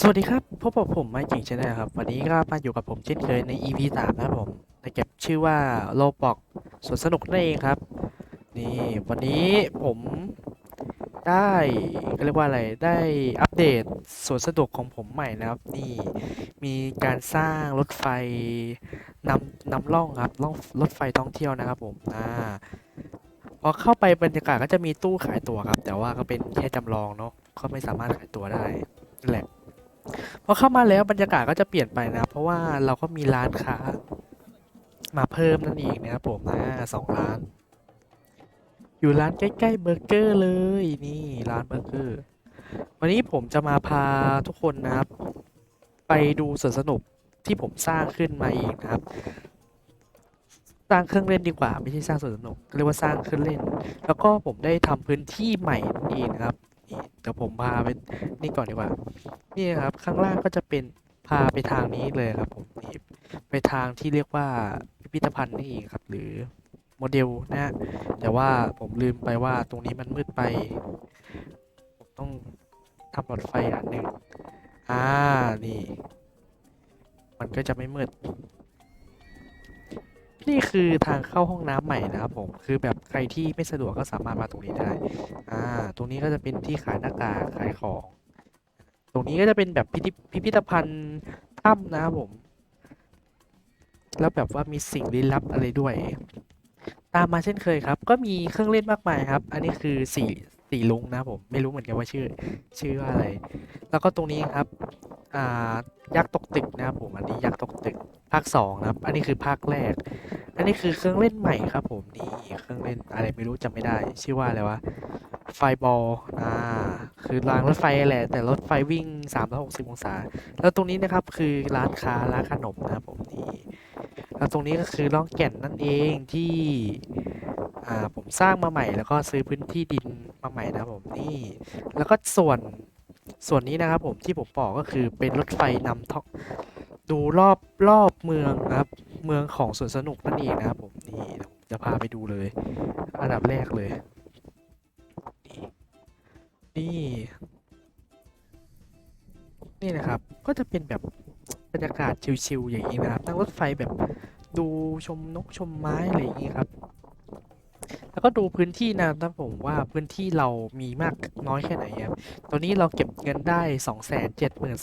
สวัสดีครับ พบกับผมไมค์จิงชนะครับ วันนี้ก็มาอยู่กับผมเช่นเคยใน EP 3นะครับผมในเก็บชื่อว่าโลบอกสวนสนุกนั่นเองครับ นี่วันนี้ผมได้เรียกว่าอะไรได้อัปเดตสวนสนุกของผมใหม่นะครับ นี่มีการสร้างรถไฟนำนำร่องครับร่องรถไฟท่องเที่ยวนะครับผมอ่าพอเข้าไปบรรยากาศก็จะมีตู้ขายตั๋วครับ แต่ว่าก็เป็นแค่จำลองเนาะก็ไม่สามารถขายตั๋วได้แหละ พอเข้ามาแล้วบรรยากาศก็จะเปลี่ยนไปนะ เพราะว่าเราก็มีร้านค้ามาเพิ่มนั่นเองนะครับผมนะสองร้าน อยู่ร้านใกล้ๆเบอร์เกอร์เลยนี่ร้านเบอร์เกอร์ วันนี้ผมจะมาพาทุกคนนะครับ ไปดูสวนสนุกที่ผมสร้างขึ้นมาเองนะครับ สร้างเครื่องเล่นดีกว่า ไม่ใช่สร้างสวนสนุกเรียกว่าสร้างเครื่องเล่น แล้วก็ผมได้ทำพื้นที่ใหม่นั่นเองนะครับ ดี๋ยวผมพาไปนี่ก่อนดีกว่า นี่ครับ ข้างล่างก็จะเป็นพาไปทางนี้เลยครับ ผมนี่ไปทางที่เรียกว่าพิพิธภัณฑ์นี่เองครับ หรือโมเดลนะฮะแต่ว่าผมลืมไปว่าตรงนี้มันมืดไป ผมต้องทำหลอดไฟอันหนึ่งอ่า นี่ มันก็จะไม่มืด นี่คือทางเข้าห้องน้ำใหม่นะครับผมคือแบบใครที่ไม่สะดวกก็สามารถมาตรงนี้ได้อ่าตรงนี้ก็จะเป็นที่ขายหน้ากากขายของ ตรงนี้ก็จะเป็นแบบพิพิธพิพิธภัณฑ์ถ้ำนะครับผม แล้วแบบว่ามีสิ่งลี้ลับอะไรด้วย ตามมาเช่นเคยครับ ก็มีเครื่องเล่นมากมายครับ อันนี้คือสี่ สีลุงนะผมไม่รู้เหมือนกันว่าชื่อ ชื่อว่าอะไร แล้วก็ตรงนี้ครับอ่ายักษ์ตกตึกนะครับผมอันนี้ยักษ์ตกตึกภาคสองนะครับ อันนี้คือภาคแรก อันนี้คือเครื่องเล่นใหม่ครับ ผมนี่เครื่องเล่นอะไรไม่รู้จำไม่ได้ ชื่อว่าอะไรวะไฟบอลอ่าคือรางรถไฟแหละแต่รถไฟวิ่ง 360 องศา แล้วตรงนี้นะครับคือร้านค้าร้านขนมนะครับผมนี่แล้วตรงนี้ก็คือร่องแก่นนั่นเองที่อ่าผมสร้างมาใหม่แล้วก็ซื้อพื้นที่ดิน มาใหม่นะผมนี่ แล้วก็ส่วนส่วนนี้นะครับผมที่ผมบอกก็คือเป็นรถไฟนำท่องดูรอบรอบเมืองนะครับเมืองของสวนสนุกนั่นเองนะครับผมนี่จะพาไปดูเลย อันดับแรกเลย นี่ นี่นะครับ ก็จะเป็นแบบบรรยากาศชิลๆอย่างนี้นะครับนั่งรถไฟแบบดูชมนกชมไม้อะไรอย่างนี้ครับ แล้วก็ดูพื้นที่นะครับผมว่าพื้นที่เรามีมากน้อยแค่ไหนครับตอนนี้เราเก็บเงินได้สองแสนเจ็ดหก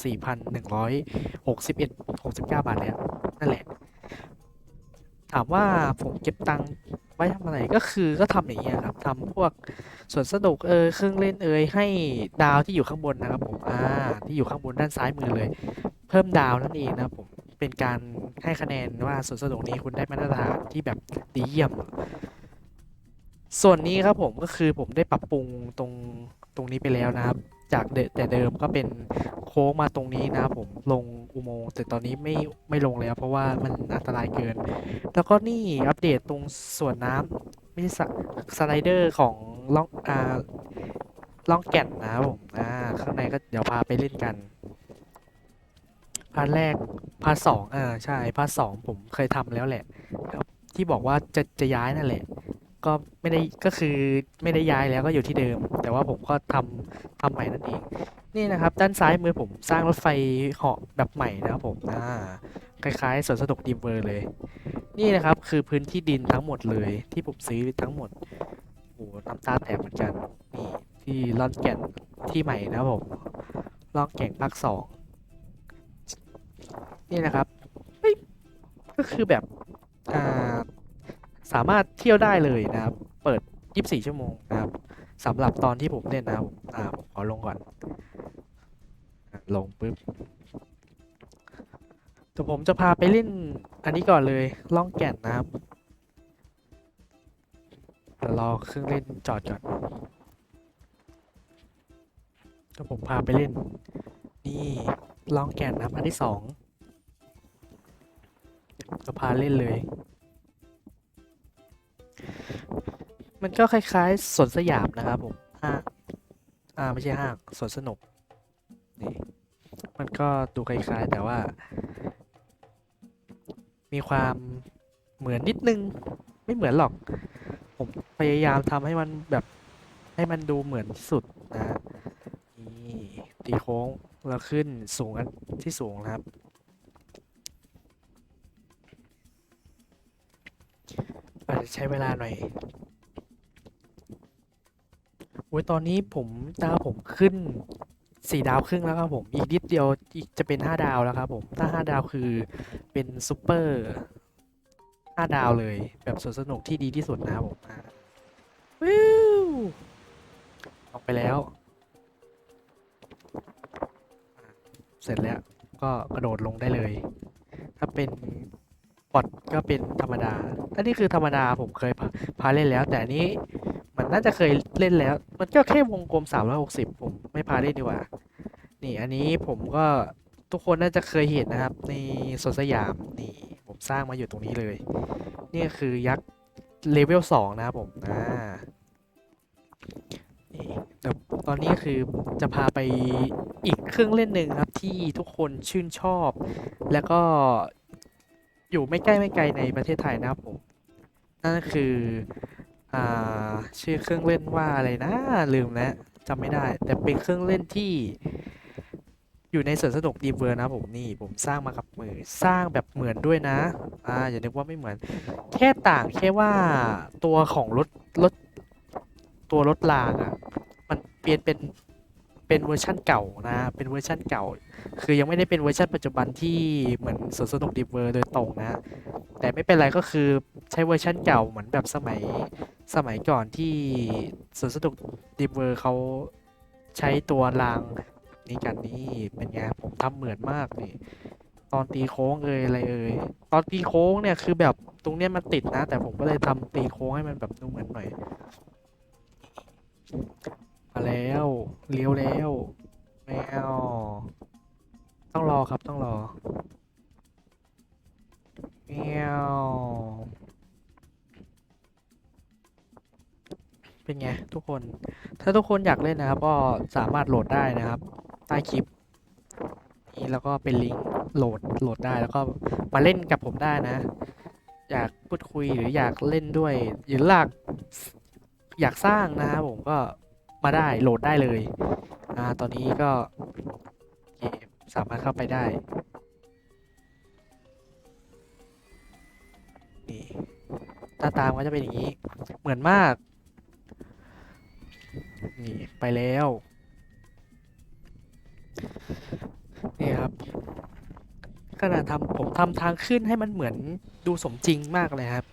สิบเก้าบาทแล้วนั่นแหละ ถามว่าผมเก็บตังค์ไว้ทำอะไรก็คือก็ทำอย่างเงี้ยครับทำพวกส่วนสนุกเอยเครื่องเล่นเอยให้ดาวที่อยู่ข้างบนนะครับผมอ่าที่อยู่ข้างบนด้านซ้ายมือเลย เพิ่มดาวนั่นเองนะครับผมเป็นการให้คะแนนว่าส่วนสนุกนี้คุณได้มาตรฐานที่แบบดีเยี่ยม ส่วนนี้ครับผมก็คือผมได้ปรับปรุงตรงตรงนี้ไปแล้วนะครับ จากเดแต่เดิมก็เป็นโค้งมาตรงนี้นะครับผมลงอุโมงค์แต่ตอนนี้ไม่ไม่ลงแล้ว เพราะว่ามันอันตรายเกิน แล้วก็นี่อัปเดตตรงส่วนน้ำไม่ใช่สไลเดอร์ของล่องอ่าล่องแก่นนะครับผมอ่าข้างในก็เดี๋ยวพาไปเล่นกันพาร์ทแรกพาร์ทสองอ่าใช่พาร์ทสองผมเคยทำแล้วแหละที่บอกว่าจะจะย้ายนั่นแหละ ก็ไม่ได้ก็คือไม่ได้ย้ายแล้วก็อยู่ที่เดิม แต่ว่าผมก็ทำทำใหม่นั่นเองนี่นะครับ ด้านซ้ายมือผมสร้างรถไฟเหาะแบบใหม่นะครับผมอ่าคล้ายๆสวนสนุกดีมเวอร์เลย นี่นะครับคือพื้นที่ดินทั้งหมดเลย ที่ผมซื้อทั้งหมดโอ้น้ำตาแตกเหมือนกันนี่ที่ลอนแก่นที่ใหม่นะครับผมลองแก่งภาคสองนี่นะครับก็คือแบบอ่า สามารถเที่ยวได้เลยนะครับ เปิด 24 ชั่วโมงนะครับสำหรับตอนที่ผมเล่นนะครับผมอ่าผมขอลงก่อน ลงปุ๊บเดี๋ยวผมจะพาไปเล่นอันนี้ก่อนเลยล่องแก่นนะครับรอเครื่องเล่นจอดก่อนเดี๋ยวผมพาไปเล่น นี่ล่องแก่นนะครับอันที่สองจะพาเล่นเลย มันก็คล้ายๆสวนสยามนะครับผมห้างอ่าไม่ใช่ห้างสวนสนุกนี่มันก็ดูคล้ายๆ แต่ว่า มีความเหมือนนิดนึง ไม่เหมือนหรอก ผมพยายามทำให้มันแบบให้มันดูเหมือนที่สุดนะนี่ตีโค้งเราขึ้นสูงอันที่สูงนะครับ อาจจะใช้เวลาหน่อย อ้ยตอนนี้ผมดาผมขึ้นสี่ดาวครึ่งแล้วครับผม อีกนิดเดียวอีกจะเป็นห้าดาวแล้วครับผม ถ้าห้าดาวคือเป็นซูเปอร์ห้าดาวเลย แบบสวนสนุกที่ดีที่สุดนะครับผมวิวออกไปแล้ว เสร็จแล้วก็กระโดดลงได้เลย ถ้าเป็น อทก็เป็นธรรมดา อันนี้คือธรรมดาผมเคยพาพาเล่นแล้ว แต่อันนี้มันน่าจะเคยเล่นแล้ว มันก็แค่วงกลม 360 ผมไม่พาเล่นดีกว่า นี่อันนี้ผมก็ทุกคนน่าจะเคยเห็นนะครับ ในสวนสยามนี่ผมสร้างมาอยู่ตรงนี้เลย นี่คือยักษ์เลเวล2นะครับผมอ่านี่แต่ตอนนี้คือจะพาไปอีกเครื่องเล่นหนึ่งครับที่ทุกคนชื่นชอบ แล้วก็ อยู่ไม่ใกล้ไม่ไกลในประเทศไทยนะครับผมนั่นคืออ่าชื่อเครื่องเล่นว่าอะไรนะลืมแล้วจำไม่ได้ แต่เป็นเครื่องเล่นที่อยู่ในสวนสนุกดีเวอร์นะผมนี่ผมสร้างมากับมือสร้างแบบเหมือนด้วยนะอ่าอย่านึกว่าไม่เหมือน แค่ต่างแค่ว่าตัวของรถรถตัวรถรางอะ่ะมันเปลี่ยนเป็น เป็นเวอร์ชั่นเก่านะ เป็นเวอร์ชั่นเก่า คือยังไม่ได้เป็นเวอร์ชันปัจจุบันที่เหมือนสวนสนุกดีเวอร์โดยตรงนะ แต่ไม่เป็นไรก็คือใช้เวอร์ชันเก่าเหมือนแบบสมัยสมัยก่อนที่สวนสนุกดีเวอร์เขาใช้ตัวรางนี้กันนี่เป็นไงผมทำเหมือนมากนี่ ตอนตีโค้งเอยอะไรเอ่ยตอนตีโค้งเนี่ยคือแบบตรงเนี้ยมันติดนะ แต่ผมก็เลยทำตีโค้งให้มันแบบดูเหมือนหน่อย มาแล้วเลี้ยวแล้วแมวต้องรอครับต้องรอแมวเป็นไงทุกคน ถ้าทุกคนอยากเล่นนะครับ ก็สามารถโหลดได้นะครับ ใต้คลิปนี้แล้วก็เป็นลิงก์โหลดโหลดได้แล้วก็มาเล่นกับผมได้นะ อยากพูดคุยหรืออยากเล่นด้วยหรือหลักอยากสร้างนะครับผมก็ มาได้โหลดได้เลย อ่า ตอนนี้ก็โอเคสามารถเข้าไปได้ นี่หน้าตามก็จะเป็นอย่างนี้ เหมือนมาก นี่ ไปแล้ว นี่ครับขนาดทำผมทำทางขึ้นให้มันเหมือนดูสมจริงมากเลยครับ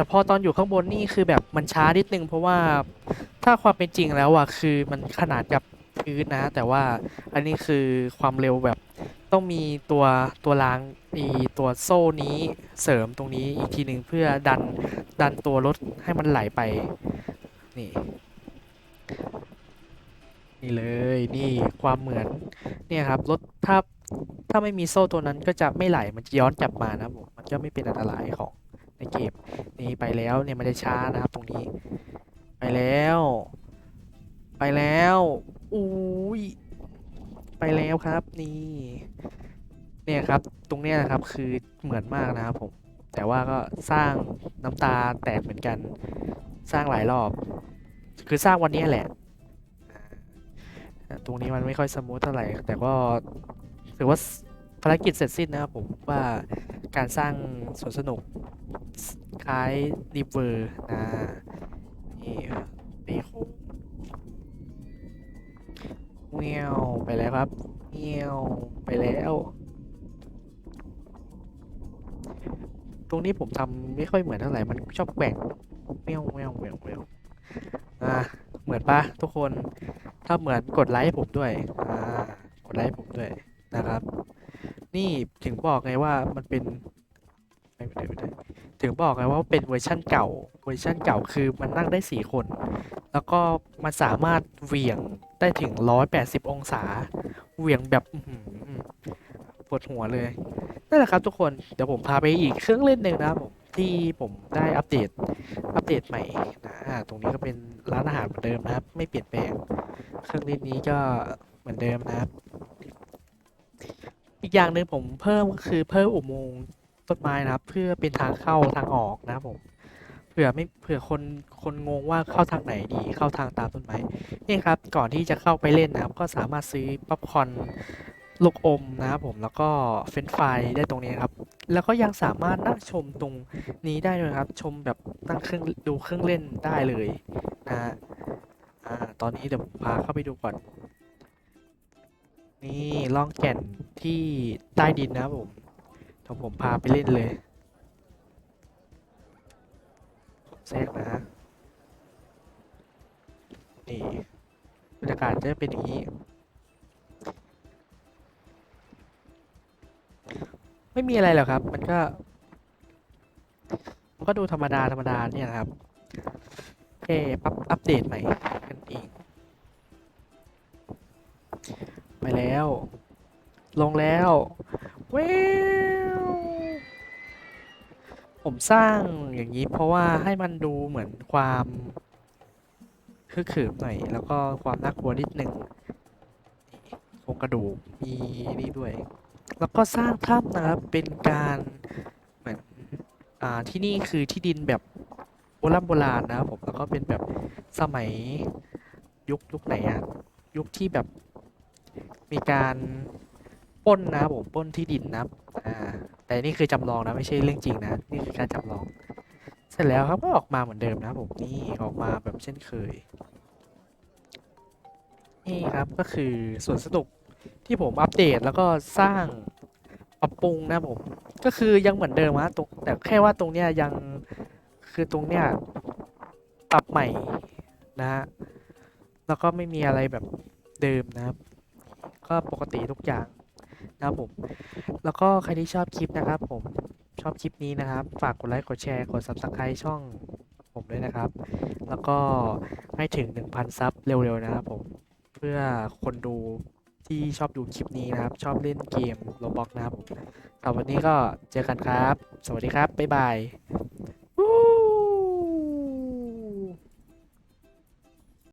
แต่พอตอนอยู่ข้างบนนี่คือแบบมันช้านิดนึง เพราะว่าถ้าความเป็นจริงแล้วอะคือมันขนาดกับพื้นนะ แต่ว่าอันนี้คือความเร็วแบบต้องมีตัวตัวรางอีตัวโซ่นี้เสริมตรงนี้อีกทีหนึ่งเพื่อดันดันตัวรถให้มันไหลไปนี่นี่เลยนี่ความเหมือนเนี่ยครับรถถ้าถ้าไม่มีโซ่ตัวนั้นก็จะไม่ไหลมันจะย้อนกลับมานะผมมันก็ไม่เป็นอันตรายของ ในเกมนี่ไปแล้วเนี่ยมันจะช้านะครับตรงนี้ ไปแล้ว ไปแล้วอุ้ยไปแล้วครับนี่ เนี่ยครับตรงเนี้ยนะครับคือเหมือนมากนะครับผม แต่ว่าก็สร้างน้ำตาแตกเหมือนกัน สร้างหลายรอบ คือสร้างวันนี้แหละ ตรงนี้มันไม่ค่อยสมูทเท่าไหร่ แต่ก็ถือว่าภารกิจเสร็จสิ้นนะครับผมว่า การสร้างสวนสนุกคล้ายดีเวอร์นะนี่ตีโค้งเงี้ยวไปแล้วครับเงี้ยวไปแล้ว ตรงนี้ผมทำไม่ค่อยเหมือนเท่าไหร่ มันชอบแกว่งเมียวเมียวเมียวเมียวอ่าเหมือนปะทุกคน ถ้าเหมือนกดไลค์ให้ผมด้วย อ่ากดไลค์ให้ผมด้วยนะครับ นี่ถึงบอกไงว่ามันเป็นไม่ได้ไม่ได้ถึงบอกไงว่าเป็นเวอร์ชั่นเก่า เวอร์ชั่นเก่าคือมันนั่งได้สี่คน แล้วก็มันสามารถเหวี่ยงได้ถึงร้อยแปดสิบองศา เหวี่ยงแบบปวดหัวเลยนั่นแหละครับทุกคน เดี๋ยวผมพาไปอีกเครื่องเล่นหนึ่งนะครับผมที่ผมได้อัปเดต อัปเดตใหม่นะตรงนี้ก็เป็นร้านอาหารเหมือนเดิมนะครับ ไม่เปลี่ยนแปลง เครื่องเล่นนี้ก็เหมือนเดิมนะครับ อีกอย่างหนึ่งผมเพิ่มก็คือเพิ่มอุโมงค์ต้นไม้นะครับ เพื่อเป็นทางเข้าทางออกนะครับผมเผื่อไม่เผื่อคนคนงงว่าเข้าทางไหนดีเข้าทางตามต้นไม้นี่ครับก่อนที่จะเข้าไปเล่นนะครับ ก็สามารถซื้อป๊อปคอนลูกอมนะครับผมแล้วก็เฟนช์ฟได้ตรงนี้ครับ แล้วก็ยังสามารถนั่งชมตรงนี้ได้ด้วยครับ ชมแบบนั่งเครื่องดูเครื่องเล่นได้เลยนะฮะอ่าตอนนี้เดี๋ยวพาเข้าไปดูก่อน นี่ล่องแก่นที่ใต้ดินนะผมเดี๋ยวผมพาไปเล่นเลยแทรกนะนี่บรรยากาศจะเป็นอย่างนี้ ไม่มีอะไรหรอกครับ มันก็ มันก็ดูธรรมดาธรรมดาเนี่ยครับแค่ปรับอัปเดตใหม่กันเอง แล้ว ลงแล้วเว้วผมสร้างอย่างนี้เพราะว่าให้มันดูเหมือนความคือขืมหน่อย แล้วก็ความน่ากลัวนิดนึงโครงกระดูกมีนี่ด้วย แล้วก็สร้างถ้ำนะครับ เป็นการเหมือนอ่าที่นี่คือที่ดินแบบโบราณโบราณนะครับผมแล้วก็เป็นแบบสมัยยุคยุคไหนอะยุคที่แบบ มีการปล้นนะผมปล้นที่ดินนะอ่าแต่นี่คือจำลองนะไม่ใช่เรื่องจริงนะนี่คือการจำลอง เสร็จแล้วครับก็ออกมาเหมือนเดิมนะผมนี่ออกมาแบบเช่นเคย นี่ครับก็คือส่วนสนุกที่ผมอัปเดตแล้วก็สร้างปรับปรุงนะผมก็คือยังเหมือนเดิมนะตรงแต่แค่ว่าตรงเนี้ยยังคือตรงเนี้ยปรับใหม่นะฮะแล้วก็ไม่มีอะไรแบบเดิมนะครับ ก็ปกติทุกอย่างนะครับผม แล้วก็ใครที่ชอบคลิปนะครับผมชอบคลิปนี้นะครับ ฝากกดไลค์กดแชร์กด subscribe ช่องผมด้วยนะครับ แล้วก็ให้ถึง 1,000 ซับเร็วๆนะครับผมเพื่อคนดูที่ชอบดูคลิปนี้นะครับ ชอบเล่นเกมโรบอกนะครับผมสำหรับวันนี้ก็เจอกันครับ สวัสดีครับ บ๊ายบาย